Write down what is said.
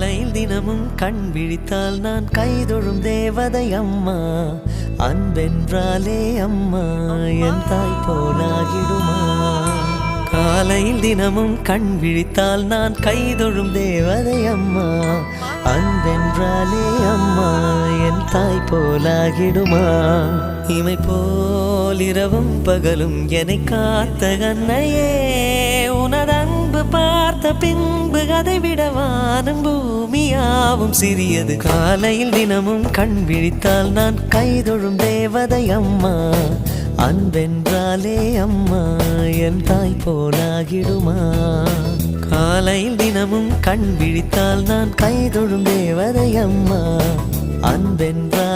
காலையில் தினமும் கண் விழித்தால் நான் கைதொழும் தேவதை அம்மா. அன்பென்றாலே அம்மா என் தாய் போலாகிடுமா. காலையில் தினமும் கண் விழித்தால் நான் கைதொழும் தேவதை அம்மா. அன்பென்றாலே அம்மா என் தாய் போலாகிடுமா. இமை போல் இரவும் பகலும் என்னை காத்த கண்ணையே. பார்த்த பின்பு அதை விட வானம் பூமியாவும் சிறியது. காலையில் தினமும் கண் விழித்தால் நான் கைதொழும் தேவதை அம்மா. அன்பென்றாலே அம்மா என் தாய் போலாகிடுமா. காலையில் தினமும் கண் விழித்தால் நான் கைதொழும் தேவதை அம்மா. அன்பென்றால்